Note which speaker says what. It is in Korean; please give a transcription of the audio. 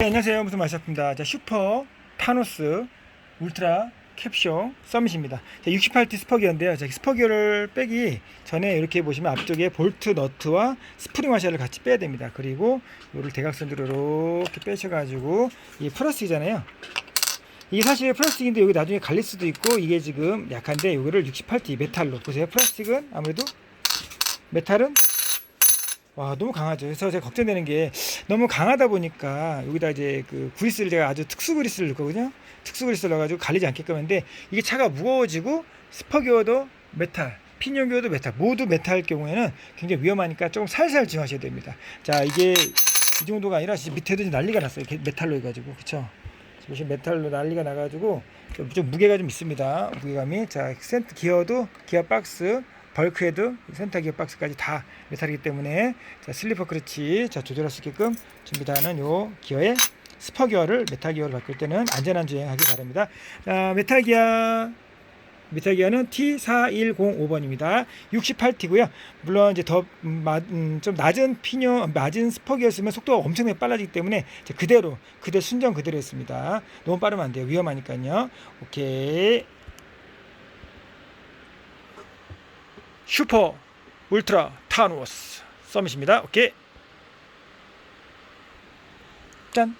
Speaker 1: 네, 안녕하세요. 무슨 마셨습니다. 자, 슈퍼 타노스 울트라 캡쇼 서밋입니다. 자, 68T 스퍼기어인데요. 자, 스퍼기어를 빼기 전에 이렇게 보시면 앞쪽에 볼트 너트와 스프링 와셔를 같이 빼야 됩니다. 그리고 이를 대각선으로 이렇게 빼셔가지고 이 플라스틱이잖아요. 이게 사실 플라스틱인데 여기 나중에 갈릴 수도 있고 이게 지금 약한데 이거를 68T 메탈로 보세요. 플라스틱은 아무래도 메탈은 와 너무 강하죠. 그래서 제가 걱정되는 게 너무 강하다 보니까 여기다 이제 그 그리스를 제가 아주 특수 그리스를 넣거든요. 특수 그리스를 넣어가지고 갈리지 않게끔 했는데 이게 차가 무거워지고 스퍼기어도 메탈, 피니온기어도 메탈, 모두 메탈 경우에는 굉장히 위험하니까 조금 살살 지원하셔야 됩니다. 자 이게 이 정도가 아니라 밑에도 난리가 났어요. 메탈로 해가지고 그쵸? 보시면 메탈로 난리가 나가지고 좀, 좀 무게가 좀 있습니다. 무게감이 자 센트 기어도 기어 박스 벌크헤드 센터 기어 박스까지 다 메탈이기 때문에 자 슬리퍼 크러치 자 조절할 수 있게끔 준비되는 요 기어의 스퍼 기어를 메탈 기어로 바꿀 때는 안전한 주행하기 바랍니다. 자 메탈 기어 메탈 기어는 T4105번입니다. 68T고요. 물론 이제 더좀 낮은 피뇨 낮은 스퍼 기어였으면 속도가 엄청나게 빨라지기 때문에 그대로 그대 순정 그대로 했습니다. 너무 빠르면 안 돼요. 위험하니까요. 오케이. 슈퍼 울트라 타노스 서밋입니다. 오케이. 짠.